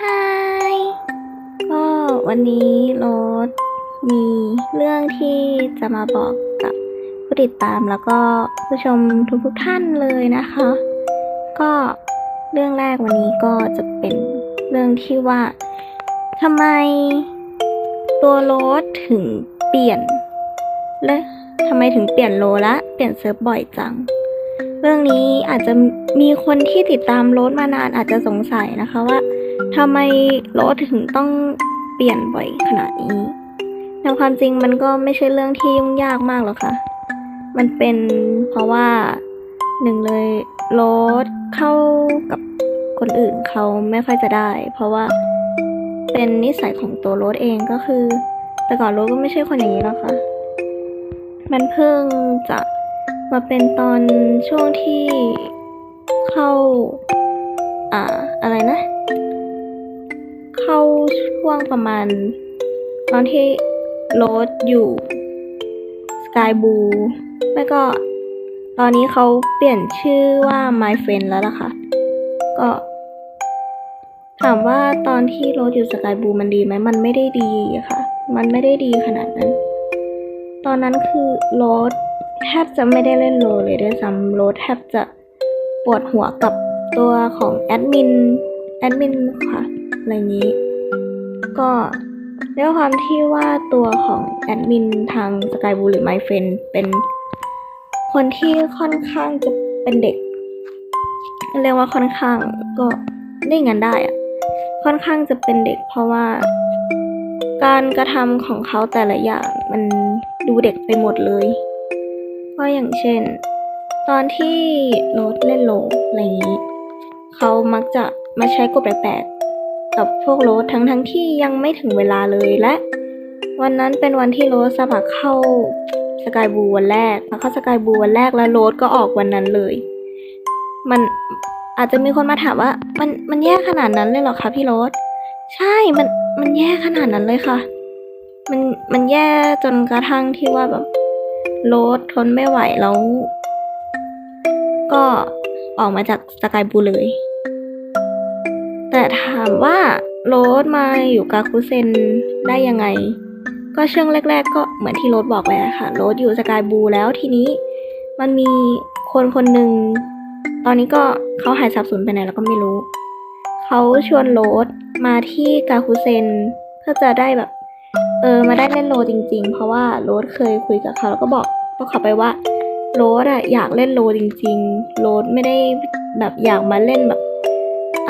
ฮายก็วันนี้โรสมีเรื่องที่จะมาบอกกับผู้ติดตามแล้วก็ผู้ชมทุกๆท่านเลยนะคะ ก็เรื่องแรกวันนี้ก็จะเป็นเรื่องที่ว่าทำไมตัวโรสถึงเปลี่ยนและทำไมถึงเปลี่ยนโลละเปลี่ยนเซิร์ฟบ่อยจัง เรื่องนี้อาจจะมีคนที่ติดตามโรสมานานอาจจะสงสัยนะคะว่า ทำไมโรสถึงต้องเปลี่ยนบ่อยขนาดนี้แต่ความจริงมันก็ไม่ใช่เรื่องที่ยุ่งยากมากหรอกค่ะ มันเป็นเพราะว่าหนึ่งเลยโรสเข้ากับคนอื่นเขาไม่ค่อยจะได้ เพราะว่าเป็นนิสัยของตัวโรสเองก็คือ แต่ก่อนโรสก็ไม่ใช่คนอย่างนี้หรอกค่ะ มันเพิ่งจะมาเป็นตอนช่วงที่เข้า อ่าอะไรนะ เข้าช่วงประมาณ ตอนที่โรสอยู่สกายบูไม่ก็ตอนนี้เขาเปลี่ยนชื่อว่า My Friend แล้วล่ะค่ะ ก็ถามว่าตอนที่โรสอยู่สกายบูมันดีไหม มันไม่ได้ดีอะค่ะ มันไม่ได้ดีขนาดนั้น ตอนนั้นคือโรสแทบจะไม่ได้เล่นโลเลยด้วยซ้ำโรสแทบจะปวดหัวกับตัวของแอดมิน แอดมินค่ะ อะไรนี้ ก็ด้วยความที่ว่าตัวของแอดมินทางสกายบูหรือ My Friend เป็นคนที่ค่อนข้างจะเป็นเด็ก เรียกว่าค่อนข้างก็ได้งานได้อะค่อนข้างจะเป็นเด็ก เพราะว่า การกระทำของเขาแต่ละอย่างมันดูเด็กไปหมดเลยก็อย่างเช่น ตอนที่โรสเล่นโลอะไรอย่างนี้ เขามักจะมาใช้กฎแปลก กับพวกโรสทั้งทั้งๆที่ยังไม่ถึงเวลาเลยและ วันนั้นเป็นวันที่โรสสมัครเข้าสกายบูวันแรกมาเข้าสกายบูวันแรกแล้วโรสก็ออกวันนั้นเลย มันอาจจะมีคนมาถามว่า มันมันแย่ขนาดนั้นเลยเหรอคะพี่โรสใช่มันมันแย่ขนาดนั้นเลยค่ะ มันมันแย่จนกระทั่งที่ว่าแบบโรสทนไม่ไหวแล้ว ก็ออกมาจากสกายบูเลย แต่ถามว่าโรสมาอยู่กาคุเซนได้ยังไง ก็ช่วงแรก ๆ ก็เหมือนที่โรสบอกไปอะค่ะโรสอยู่สกายบูแล้วทีนี้ มันมีคนคนหนึ่งตอนนี้ก็เขาหายสับสนไปไหนแล้วก็ไม่รู้ เขาชวนโรสมาที่กาคุเซนเพื่อจะได้แบบ เออมาได้เล่นโลจริง ๆ เพราะว่าโรสเคยคุยกับเขาแล้วก็บอกพวกเขาไปว่าโรสอะอยากเล่นโลจริง ๆ โรสไม่ได้แบบอยากมาเล่นแบบ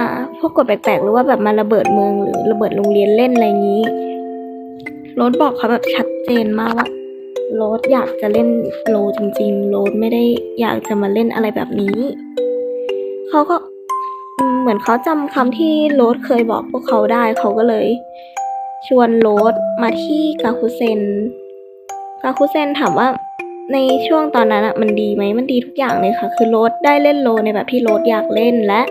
อ่าพวกกฎแปลกๆหรือว่าแบบมาระเบิดเมืองหรือระเบิดโรงเรียนเล่นอะไรอย่างนี้โรสบอกเขาแบบชัดเจนมากว่าโรสอยากจะเล่นโลจริงๆโรสไม่ได้อยากจะมาเล่นอะไรแบบนี้เขาก็เหมือนเขาจำคำที่โรสเคยบอกพวกเขาได้เขาก็เลย ชวนโรสมาที่กาคุเซนกาคุเซนถามว่าในช่วงตอนนั้นอะมันดีไหมมันดีทุกอย่างเลยค่ะ คือโรสได้เล่นโลในแบบที่โรสอยากเล่นและ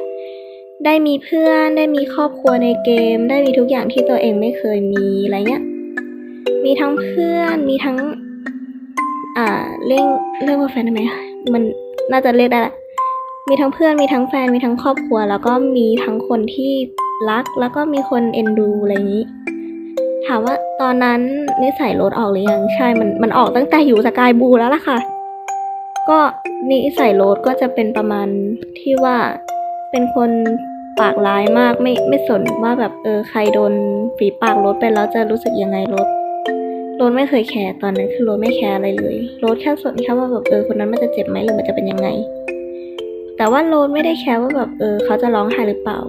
ได้มีเพื่อนได้มีครอบครัวในเกม ได้มีทุกอย่างที่ตัวเองไม่เคยมีอะไรเงี้ยมีทั้งเพื่อนมีทั้ง อ่าเรียกเรียกว่าแฟนได้ไหมมันน่าจะเรียกได้แหละมีทั้งเพื่อนมีทั้งแฟนมีทั้งครอบครัว แล้วก็มีทั้งคนที่รัก แล้วก็มีคนเอ็นดูอะไรอย่างนี้ ถามว่าตอนนั้นนิสัยลดออกหรือยังใช่มันมันออกตั้งแต่อยู่สกายบูแล้วล่ะค่ะ ก็นิสัยลดก็จะเป็นประมาณที่ว่าเป็นคน ปากร้ายมากไม่ไม่สนว่าแบบเออใครโดนฝีปากลดไปแล้วจะรู้สึกยังไงลดลดไม่เคยแคร์ตอนนั้นคือลดไม่แคร์อะไรเลยลดแค่สนแค่ว่าแบบเออคนนั้นมันจะเจ็บไหมหรือมันจะเป็นยังไง แต่ว่าโรสไม่ได้แคร์ว่าแบบเออเขาจะร้องไห้หรือเปล่า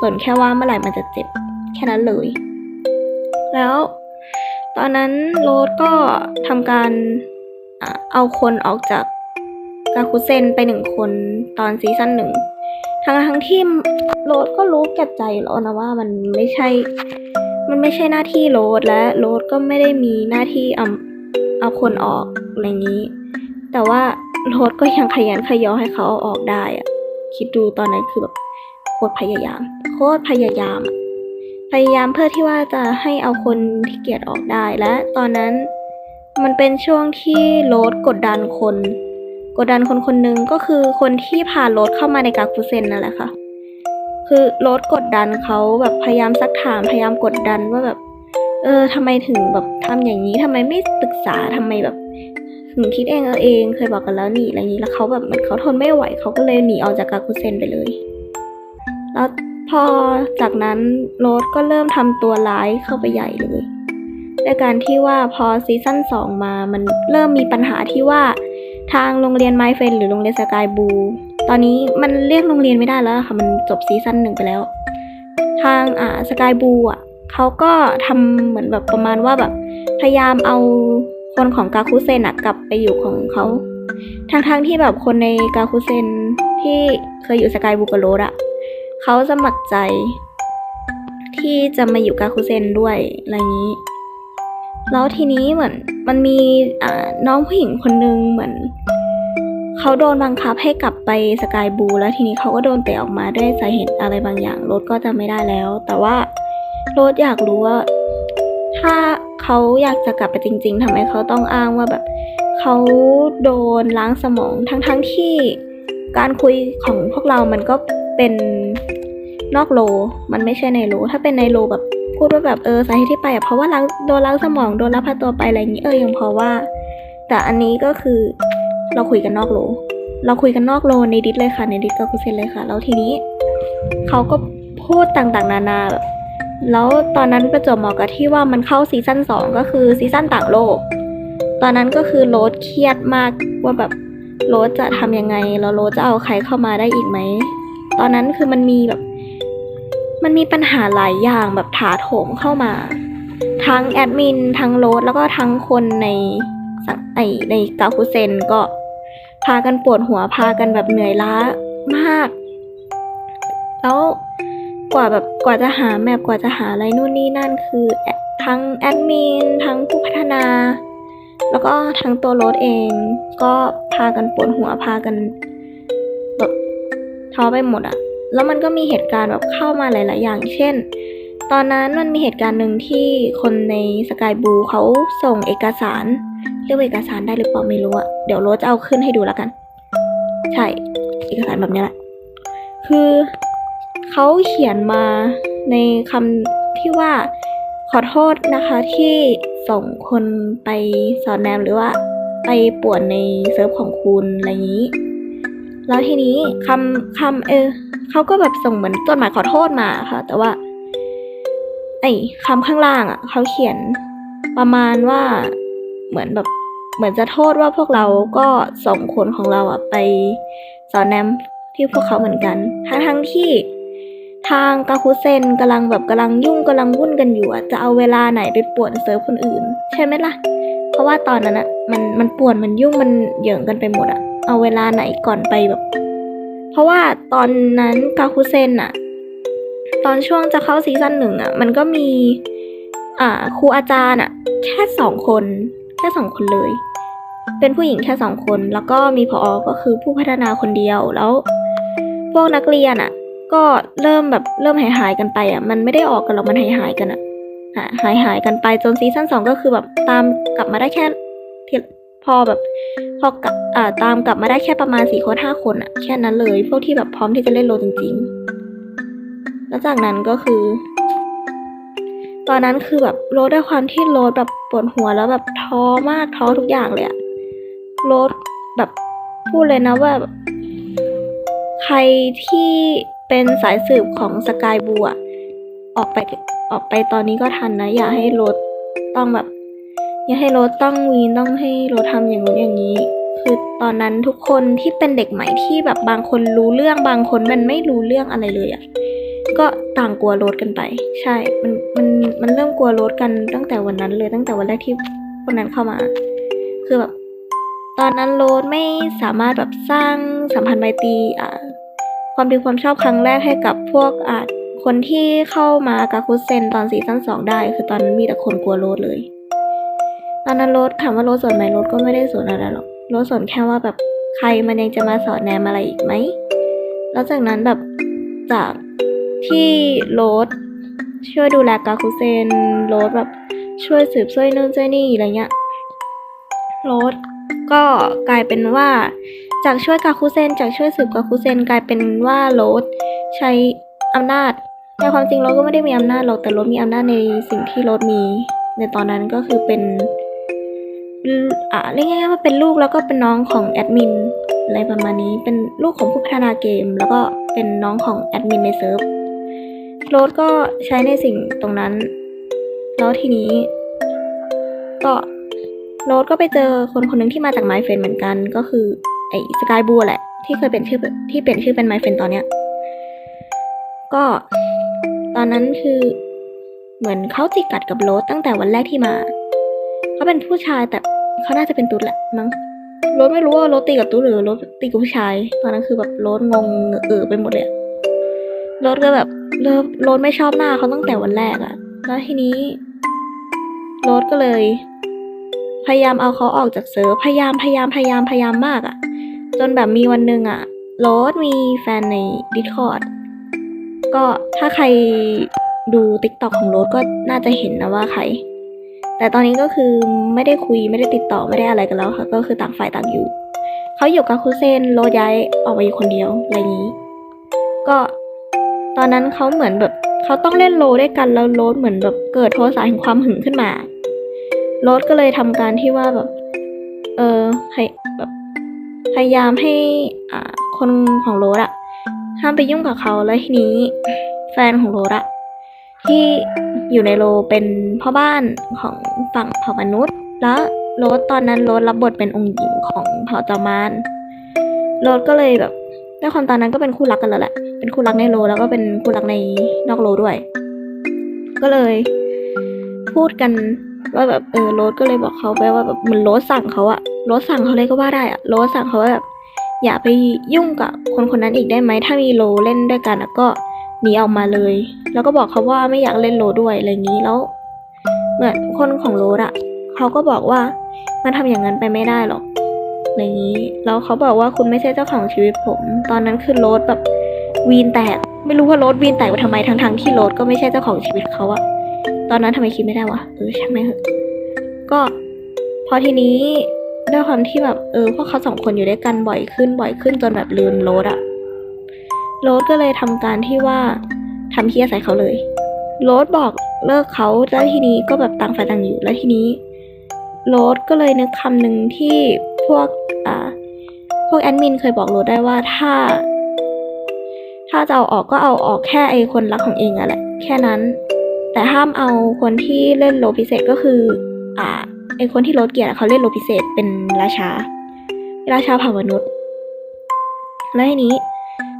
สนแค่ว่าเมื่อไหร่มันจะเจ็บแค่นั้นเลย แล้วตอนนั้นโรสก็ทำการเอาคนออกจากกาคุเซนไปหนึ่งคนตอนซีซั่นหนึ่ง ทั้งทั้งที่โรสก็รู้แก่ใจแล้วนะว่ามันไม่ใช่ มันไม่ใช่หน้าที่โรสและโรสก็ไม่ได้มีหน้าที่เอาเอาคนออกอะไรนี้ แต่ว่าโรสก็ยังขยันขยอให้เขาเอาออกได้อะคิดดูตอนนั้นคือแบบโคตรพยายาม โคตรพยายามอะพยายามเพื่อที่ว่าจะให้เอาคนที่เกลียดออกได้และตอนนั้นมันเป็นช่วงที่โรสกดดันคน กดดันคนคนหนึ่งก็คือคนที่พาโรสเข้ามาในกาคุเซนนั่นแหละค่ะ คือโรสกดดันเขาแบบพยายามซักถามพยายามกดดันว่าแบบ เออทำไมถึงแบบทำอย่างนี้ทำไมไม่ปรึกษาทำไมแบบถึงคิดเองเออเองเคยบอกกันแล้วนี่อะไรนี้แล้วเขาแบบมือนเขาทนไม่ไหวเขาก็เลยหนีออกจากกาคุเซนไปเลย แล้วพอจากนั้นโรสก็เริ่มทำตัวร้ายเข้าไปใหญ่เลยด้วยการที่ว่าพอซีซั่นสองมามันเริ่มมีปัญหาที่ว่า ทางโรงเรียนไมเฟนหรือโรงเรียนสกายบูตอนนี้มันเรียกโรงเรียนไม่ได้แล้วค่ะ มันจบซีซั่นหนึ่งไปแล้ว ทางอ่าสกายบูอะเขาก็ทำเหมือนแบบประมาณว่าแบบพยายามเอาคนของกาคุเซนอะกลับไปอยู่ของเขาทั้งๆที่แบบคนในกาคุเซนที่เคยอยู่สกายบูกับโรสอะเขาสมัครใจ ที่จะมาอยู่กาคุเซนด้วยอะไรอย่างนี้ แล้วทีนี้เหมือนมันมีน้องผู้หญิงคนนึงเหมือนเขาโดนบังคับให้กลับไปสกายบูแล้วทีนี้เขาก็โดนเตะออกมาด้วยสาเหตุอะไรบางอย่างโรถก็จะไม่ได้แล้ว แต่ว่าโรถอยากรู้ว่า ถ้าเขาอยากจะกลับไปจริง ๆทำไมเขาต้องอ้างว่าแบบเขาโดนล้างสมองทั้งๆที่การคุยของพวกเรามันก็เป็นนอกโล มันไม่ใช่ในโล ถ้าเป็นในโลแบบ พูดว่าแบบเออสาเหตุที่ไปอะเพราะว่าล้างโดนล้างสมองโดนลักพาตัวไปอะไรอย่างนี้เออยังพอว่า แต่อันนี้ก็คือเราคุยกันนอกโลเราคุยกันนอกโลในดิสเลยค่ะในดิสก็คุเซนเลยค่ะ แล้วทีนี้เขาก็พูดต่างๆ นานาแบบแล้วตอนนั้นประจวบเหมาะกับที่ว่ามันเข้าซีซั่นสองก็คือซีซั่นต่างโลก ตอนนั้นก็คือโรสเครียดมากว่าแบบโรสจะทำยังไง แล้วโรสจะเอาใครเข้ามาได้อีกไหม ตอนนั้นคือมันมีแบบ มันมีปัญหาหลายอย่างแบบถาโถมเข้ามา ทั้งแอดมิน ทั้งโรสแล้วก็ทั้งคนในไอในกาคุเซนก็พากันปวดหัวพากันแบบเหนื่อยล้ามาก แล้วกว่าแบบกว่าจะหาแมปกว่าจะหาอะไรนู่นนี่นั่นคือทั้งแอดมินทั้งผู้พัฒนา แล้วก็ทั้งตัวโรสเอง ก็พากันปวดหัวพากันแบบท้อไปหมดอะ แล้วมันก็มีเหตุการณ์แบบเข้ามาหลาย ๆ อย่าง เช่น ตอนนั้นมันมีเหตุการณ์หนึ่งที่คนในสกายบูเขาส่งเอกสารเรียกว่าเอกสารได้หรือเปล่าไม่รู้อะเดี๋ยวโรสจะเอาขึ้นให้ดูแล้วกัน ใช่ เอกสารแบบนี้แหละ คือเขาเขียนมาในคำที่ว่าขอโทษนะคะที่ส่งคนไปสอนแนมหรือว่าไปป่วนในเซิร์ฟของคุณอะไรอย่างนี้ แล้วทีนี้คำคำเออเขาก็แบบส่งเหมือนจดหมายขอโทษมาค่ะ แต่ว่า ไอ้คำข้างล่างอะเขาเขียนประมาณว่าเหมือนแบบเหมือนจะโทษว่าพวกเราก็ส่งคนของเราอะไปสอนแนมที่พวกเขาเหมือนกันทั้งทั้งที่ทางกาคุเซนกำลังแบบกำลังยุ่งกำลังวุ่นกันอยู่อะจะเอาเวลาไหนไปป่วนเซิร์ฟคนอื่น ใช่ไหมล่ะ เพราะว่าตอนนั้นอะมันมันป่วนมันยุ่งมันเหยิงกันไปหมดอะ เอาเวลาไหนก่อนไปแบบ เพราะว่าตอนนั้นกาคุเซนอะตอนช่วงจะเข้าซีซั่นหนึ่งอะมันก็มี อ่าครูอาจารย์อะแค่สองคน แค่สองคนเลย เป็นผู้หญิงแค่สองคน แล้วก็มีพออก็คือผู้พัฒนาคนเดียวแล้ว พวกนักเรียนอะก็เริ่มแบบเริ่มหายหายกันไปอะ มันไม่ได้ออกกันหรอกมันหายหายกันอะหายหายกันไปจนซีซั่นสองก็คือแบบตามกลับมาได้แค่ พอแบบพอกลับอ่าตามกลับมาได้แค่ประมาณสี่คนห้าคนอะแค่นั้นเลย พวกที่แบบพร้อมที่จะเล่นโลจริง ๆ แล้วจากนั้นก็คือ ตอนนั้นคือแบบโรดด้วยความที่โรดแบบปวดหัวแล้วแบบท้อมากท้อทุกอย่างเลยอะโรดแบบพูดเลยนะว่าแบบใครที่เป็นสายสืบของสกายบูอะออกไปออกไปตอนนี้ก็ทันนะ อย่าให้โรดต้องแบบ อย่าให้โรดต้องวีนต้องให้โรดทำอย่างนู้นอย่างนี้ คือตอนนั้นทุกคนที่เป็นเด็กใหม่ที่แบบบางคนรู้เรื่องบางคนมันไม่รู้เรื่องอะไรเลยอะก็ต่างกลัวโรดกันไป ใช่ มันมันมันเริ่มกลัวโรดกันตั้งแต่วันนั้นเลยตั้งแต่วันแรกที่คนนั้นเข้ามา คือแบบตอนนั้นโรดไม่สามารถแบบสร้างสัมพันธ์ไมตรีอ่าความดีความชอบครั้งแรกให้กับพวกอ่าคนที่เข้ามากาคุเซนตอนซีซั่นสองได้ คือตอนนั้นมีแต่คนกลัวโรดเลย ตอนนั้นโรดถามว่าโรดสนไหมโรดก็ไม่ได้สนอะไรหรอกโรดสนแค่ว่าแบบใครมันยังจะมาสอนแนมอะไรอีกไหมแล้วจากนั้นแบบจากที่โรสช่วยดูแลกาคุเซนโรสแบบช่วยสืบช่วยนู่นช่วยนี่อะไรเงี้ยโรสก็กลายเป็นว่า จากช่วยกาคุเซนจากช่วยสืบกาคุเซนกลายเป็นว่าโรสใช้อำนาจในความจริงราก็ไม่ได้มีอำนาจหรอกแต่รถมีอำนาจในสิ่งที่รถมี ในตอนนั้นก็คือเป็น อ่าเรียกง่ายๆว่าเป็นลูกแล้วก็เป็นน้องของแอดมินอะไรประมาณนี้ เป็นลูกของผู้พัฒนาเกม แล้วก็เป็นน้องของแอดมินในเซิร์ฟโรดก็ใช้ในสิ่งตรงนั้น แล้วทีนี้ ก็โรดก็ไปเจอคนคนหนึ่งที่มาจากไมเฟนเหมือนกัน ก็คือไอ้สกายบูแหละ ที่เคยเป็นชื่อที่เปลี่ยนชื่อเป็นไมเฟนตอนเนี้ย ก็ตอนนั้นคือเหมือนเขาจิกกัดกับโรสตั้งแต่วันแรกที่มา เขาเป็นผู้ชายแต่ เขาน่าจะเป็นตุ๊ดแหละมั้งโรสไม่รู้ว่าโรสตีกับตุ๊ดหรือโรสตีกับผู้ชาย ตอนนั้นคือแบบโรสงงเออไปหมดเลยโรสก็แบบริ่มโรสไม่ชอบหน้าเขาตั้งแต่วันแรกอะแล้วทีนี้โรสก็เลย พยายามเอาเขาออกจากเซิร์ฟพยายามพยายามพยายามพยายามมากอะจนแบบมีวันหนึ่งอะโรสมีแฟนใน Discord ก็ถ้าใครดู t ิ k t o k ของโรสก็น่าจะเห็นนะว่าใคร แต่ตอนนี้ก็คือไม่ได้คุยไม่ได้ติดต่อไม่ได้อะไรกันแล้วค่ะ ก็คือต่างฝ่ายต่างอยู่ เขาอยู่กับคุเซนโรย้ายออกมาอยู่คนเดียวอะไรนี้ ก็ตอนนั้นเขาเหมือนแบบเขาต้องเล่นโลด้วยกันแล้วโรสเหมือนแบบเกิดโทสะแห่งความหึงขึ้นมาโรสก็เลยทำการที่ว่าแบบ เออให้แบบพยายามให้อ่าคนของโรสอะห้ามไปยุ่งกับเขาแล้วทีนี้ แฟนของโรสอะ ที่อยู่ในโลเป็นพ่อบ้านของฝั่งเผ่ามนุษย์ แล้วโรสตอนนั้นโรสรับบทเป็นองค์หญิงของเผ่าจอมานโรสก็เลยแบบด้วยความตอนนั้นก็เป็นคู่รักกันแล้วแหละ เป็นคู่รักในโลแล้วก็เป็นคู่รักในนอกโลด้วย ก็เลย พูดกันว่าแบบเออโรสก็เลยบอกเขาไปว่าแบบเหมือนโรสสั่งเขาอะโรสสั่งเขาเลยก็ว่าได้อะโรสสั่งเขาว่าแบบอย่าไปยุ่งกับคนคนนั้นอีกได้ไหมถ้ามีโลเล่นด้วยกันอะก็ หนีออกมาเลย แล้วก็บอกเขาว่าไม่อยากเล่นโลด้วยอะไรอย่างนี้แล้วเหมือนคนของโรสอะเขาก็บอกว่ามันทำอย่างนั้นไปไม่ได้หรอกอะไรอย่างนี้แล้วเขาบอกว่าคุณไม่ใช่เจ้าของชีวิตผม ตอนนั้นคือโรสแบบวีนแตก ไม่รู้ว่าโรสวีนแตกไปทำไมทั้งๆที่โรสก็ไม่ใช่เจ้าของชีวิตเขาอะตอนนั้นทำไมคิดไม่ได้วะเออช่างไม่เถอะก็พอทีนี้ด้วยความที่แบบเออพวกเขาสองคนอยู่ด้วยกันบ่อยขึ้นบ่อยขึ้นจนแบบลืมโรสอะ โรสก็เลยทำการที่ว่าทำเฮียใส่เขาเลย โรสบอกเลิกเขาแล้วทีนี้ก็แบบต่างฝ่ายต่างอยู่แล้วทีนี้โรสก็เลยนึกคำหนึ่งที่พวกอ่าพวกแอดมินเคยบอกโรสได้ว่าถ้า ถ้าจะเอาออกก็เอาออกแค่ไอคนรักของเองอะแหละแค่นั้น แต่ห้ามเอาคนที่เล่นโลพิเศษก็คือ อ่าไอคนที่โรสเกลียดเขาเล่นโลพิเศษเป็นราชา ราชาเผ่ามนุษย์ แล้วทีนี้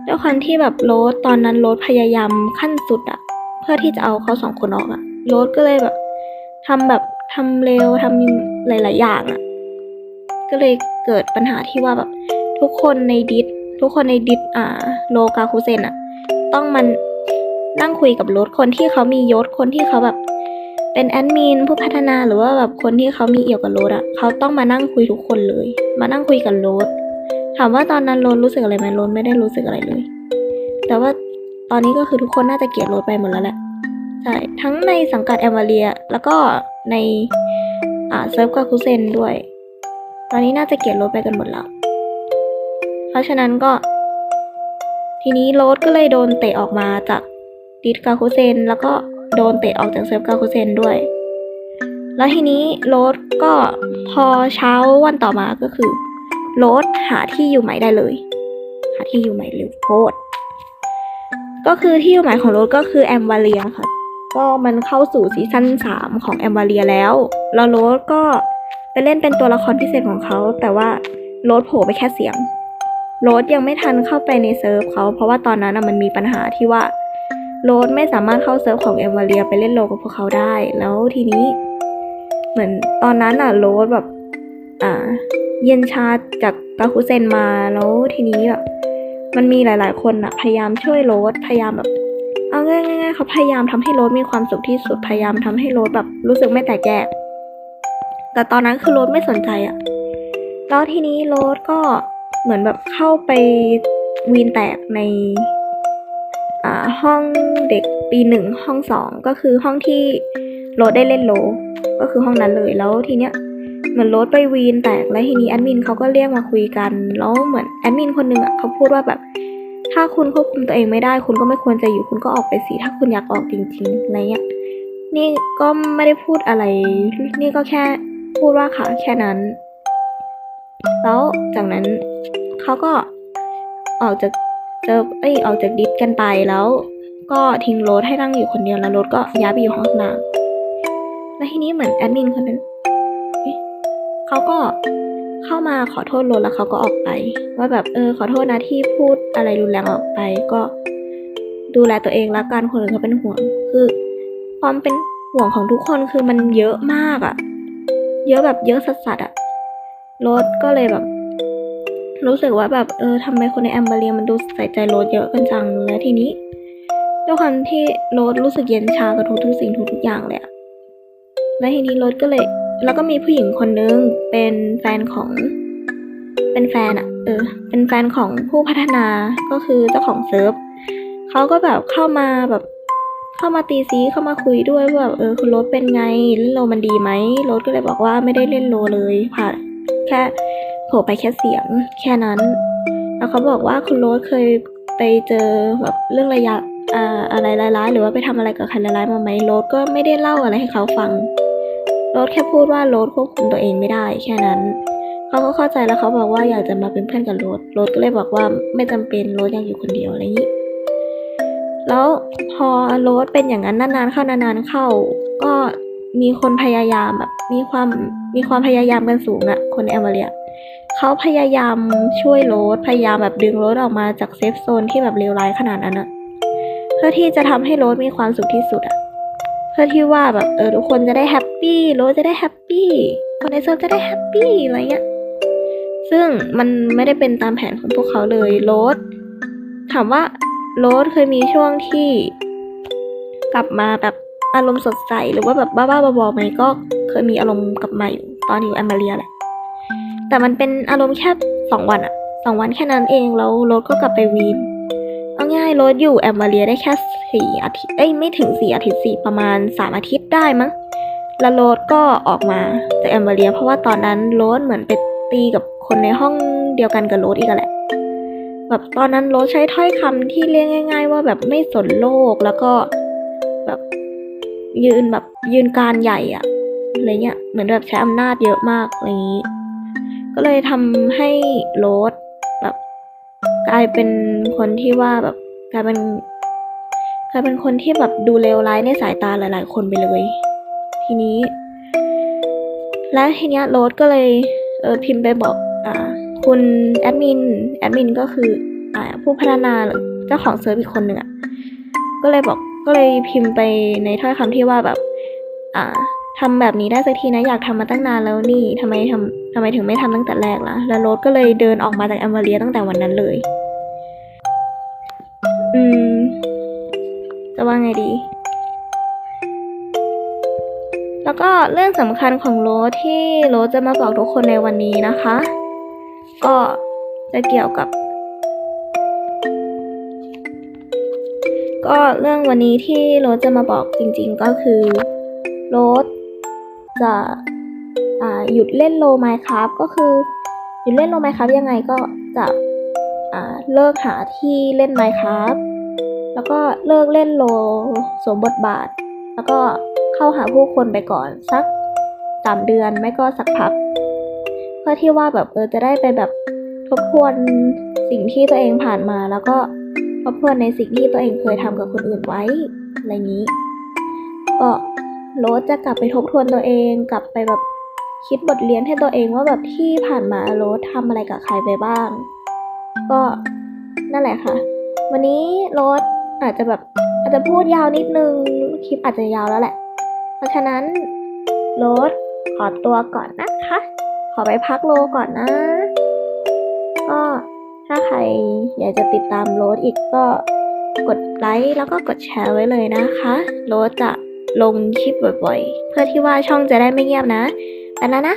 ด้วยความที่แบบโรสตอนนั้นโรสพยายามขั้นสุดอะเพื่อที่จะเอาเขาสองคนออกอะโรสก็เลยแบบทำแบบทำเร็วทำหลาย ๆ อย่างอะก็เลยเกิดปัญหาที่ว่าแบบทุกคนในดิสทุกคนในดิสอ่าโลกาคุเซนอะต้องมันนั่งคุยกับโรสคนที่เขามียศคนที่เขาแบบเป็นแอดมินผู้พัฒนาหรือว่าแบบคนที่เขามีเอี่ยวกับโรสอะเขาต้องมานั่งคุยทุกคนเลย มานั่งคุยกับโรส ถามว่าตอนนั้นโรสรู้สึกอะไรไหมโรสไม่ได้รู้สึกอะไรเลย แต่ว่าตอนนี้ก็คือทุกคนน่าจะเกลียดโรสไปหมดแล้วแหละใช่ทั้งในสังกัดแอมวาเรีย แล้วก็ในอ่าเซิร์ฟกาคุเซนด้วย ตอนนี้น่าจะเกลียดโรสไปกันหมดแล้ว เพราะฉะนั้นก็ ทีนี้โรสก็เลยโดนเตะออกมาจากดิสกาคุเซนแล้วก็โดนเตะออกจากเซิร์ฟกาคุเซนด้วย แล้วทีนี้โรสก็พอเช้าวันต่อมาก็คือ โรสหาที่อยู่ใหม่ได้เลย หาที่อยู่ใหม่เร็วโคตรก็คือที่อยู่ใหม่ของโรสก็คือแอมวาเลียค่ะ ก็มันเข้าสู่ซีซั่นสามของแอมวาเลียแล้วแล้วโรสก็ไปเล่นเป็นตัวละครพิเศษของเขา แต่ว่าโรสโผล่ไปแค่เสียงโรสยังไม่ทันเข้าไปในเซิร์ฟเขา เพราะว่าตอนนั้นมันมีปัญหาที่ว่าโรสไม่สามารถเข้าเซิร์ฟของเอมวาเลียไปเล่นโลกับพวกเขาได้ แล้วทีนี้ เหมือนตอนนั้นอะโรสแบบ อ่า เย็นชาจากกาคุเซนมาแล้วทีนี้แบบมันมีหลาย ๆ คนอะพยายามช่วยโรสพยายามแบบเอาง่ายๆเขาพยายามทำให้โรสมีความสุขที่สุดพยายามทำให้โรสแบบรู้สึกไม่แตกแยกแต่ตอนนั้นคือโรสไม่สนใจอะแล้วทีนี้โรสก็เหมือนแบบเข้าไปวีนแตกในอ่าห้องเด็กปีหนึ่งห้องสองก็คือห้องที่โรสได้เล่นโลก็คือห้องนั้นเลยแล้วทีเนี้ย เหมือนรสไปวีนแตกแล้วทีนี้แอดมินเขาก็เรียกมาคุยกัน แล้วเหมือนแอดมินคนหนึงอะเขาพูดว่าแบบ ถ้าคุณควบคุมตัวเองไม่ได้ คุณก็ไม่ควรจะอยู่คุณก็ออกไปสิถ้าคุณอยากออกจริงๆอะไรเงี้ยนี่ก็ไม่ได้พูดอะไร นี่ก็แค่พูดว่าค่ะแค่นั้น แล้วจากนั้นเขาก็ออกจากเจอเอ้ยออกจากดิสกันไปแล้ว ก็ทิ้งรถให้นั่งอยู่คนเดียวแล้วรถก็ย้ายไปอยู่ห้องน้ำแล้วทีนี้เหมือนแอดมินคนนั้น เขาก็เข้ามาขอโทษรถแล้วเขาก็ออกไป ว่าแบบเออขอโทษนะที่พูดอะไรรุนแรงออกไป ก็ดูแลตัวเองแล้วกันคนอื่นเขาเป็นห่วงคือ ความเป็นห่วงของทุกคนคือมันเยอะมากอะเยอะแบบเยอะสัสๆอะรถก็เลยแบบ รู้สึกว่าแบบเออทำไมคนในแอมเบเรียมันดูใส่ใจโรถเยอะกันจังแล้วทีนี้ด้วยความที่โรถรู้สึกเย็นชากับทุกทุกสิ่งทุกทุกอย่างเลยอะแล้วทีนี้โรถก็เลย แล้วก็มีผู้หญิงคนนึงเป็นแฟนของ เป็นแฟนอะเออ เป็นแฟนของผู้พัฒนาก็คือเจ้าของเซิร์ฟเขาก็แบบเข้ามาแบบเข้ามาตีซีเข้ามาคุยด้วยว่าแบบเออคุณโรถเป็นไงเล่นโลมันดีไหมโรถก็เลยบอกว่าไม่ได้เล่นโลเลยผ่านแค่โผล่ไปแค่เสียงแค่นั้น แล้วเขาบอกว่าคุณโรถเคยไปเจอแบบเรื่องระยะอ่าอะไรร้ายๆหรือว่าไปทำอะไรกับใครร้ายๆมาไหมโรถก็ไม่ได้เล่าอะไรให้เขาฟัง รถแค่พูดว่าโรถควบคุมตัวเองไม่ได้แค่นั้น เขาก็เข้าใจแล้วเขาบอกว่าอยากจะมาเป็นเพื่อนกับโรถโรถก็เลยบอกว่าไม่จำเป็นโรถอยากอยู่คนเดียวอะไรอย่างนี้แล้วพอโรสเป็นอย่างนั้นนานๆเข้านานๆเข้า ก็มีคนพยายามแบบมีความมีความพยายามกันสูงอะคนแอมเบรียเขาพยายามช่วยโรสพยายามแบบดึงโรสออกมาจากเซฟโซนที่แบบเลวร้ายขนาดนั้นอะเพื่อที่จะทำให้โรสมีความสุขที่สุดอะ พื่อที่ว่าแบบเออทุกคนจะได้แฮปปี้โรสจะได้แฮปปี้คนในเซิร์ฟจะได้แฮปปี้อะไรเงี้ยซึ่งมันไม่ได้เป็นตามแผนของพวกเขาเลยโรสถามว่าโรสเคยมีช่วงที่กลับมาแบบอารมณ์สดใสหรือว่าแบบบ้าๆบอๆไหมก็เคยมีอารมณ์กลับมาอยู่ตอนอยู่แอมเบเรียแหละแต่มันเป็นอารมณ์แค่สองวันอะสองวันแค่นั้นเองแล้วโรสก็กลับไปวีน เอาง่ายโรสอยู่แอมเบเรียได้แค่สี่อาทิตย์เอ้ยไม่ถึงสี่อาทิตย์สี่ประมาณสามอาทิตย์ได้มั้งแล้วโรสก็ออกมาจากแอมเบเรีย เพราะว่าตอนนั้นโรสเหมือนไปตีกับคนในห้องเดียวกันกับโรสอีกอะแหละแบบตอนนั้นโรสใช้ถ้อยคำที่เรียกง่าย ๆ ว่าแบบไม่สนโลกแล้วก็แบบยืนแบบยืนการใหญ่อะอะไรเงี้ยเหมือนแบบใช้อำนาจเยอะมากอะไรอย่างนี้ ก็เลยทำให้โรส กลายเป็นคนที่ว่าแบบกลายเป็นกลายเป็นคนที่แบบดูเลวร้ายในสายตาหลาย ๆ คนไปเลย ทีนี้ และทีเนี้ยโรสก็เลยเออพิมพ์ไปบอกอ่าคุณแอดมินแอดมินก็คืออ่าผู้พัฒนาเจ้าของเซิร์ฟอีกคนหนึ่งอะก็เลยบอกก็เลยพิมพ์ไปในถ้อยคำที่ว่าแบบ อ่าทำแบบนี้ได้สักทีนะอยากทำมาตั้งนานแล้วนี่ทำไมทำ ทำไมถึงไม่ทำตั้งแต่แรกล่ะ แล้วโรสก็เลยเดินออกมาจากแอมเบเรียตั้งแต่วันนั้นเลย อืม จะว่าไงดี แล้วก็เรื่องสำคัญของโรสที่โรสจะมาบอกทุกคนในวันนี้นะคะ ก็จะเกี่ยวกับ ก็เรื่องวันนี้ที่โรสจะมาบอกจริง ๆ ก็คือโรสจะ หยุดเล่นโลไมครับก็คือหยุดเล่นโลไมครับยังไงก็จะเลิกหาที่เล่นไมครับแล้วก็เลิกเล่นโลสวมบทบาท แล้วก็เข้าหาผู้คนไปก่อนสักสามเดือนไม่ก็สักพัก เพื่อที่ว่าแบบเออจะได้ไปแบบทบทวนสิ่งที่ตัวเองผ่านมา แล้วก็ทบทวนในสิ่งที่ตัวเองเคยทำกับคนอื่นไว้อะไรนี้ ก็โรสจะกลับไปทบทวนตัวเอง กลับไปแบบ คิดบทเรียนให้ตัวเองว่าแบบที่ผ่านมาโรสทำอะไรกับใครไปบ้าง ก็นั่นแหละค่ะ วันนี้โรสอาจจะแบบอาจจะพูดยาวนิดนึง คลิปอาจจะยาวแล้วแหละ เพราะฉะนั้นโรสขอตัวก่อนนะคะ ขอไปพักโลก่อนนะ ก็ถ้าใครอยากจะติดตามโรสอีกก็กดไลค์แล้วก็กดแชร์ไว้เลยนะคะ โรสจะลงคลิปบ่อยๆ เพื่อที่ว่าช่องจะได้ไม่เงียบนะ ไปแล้วนะ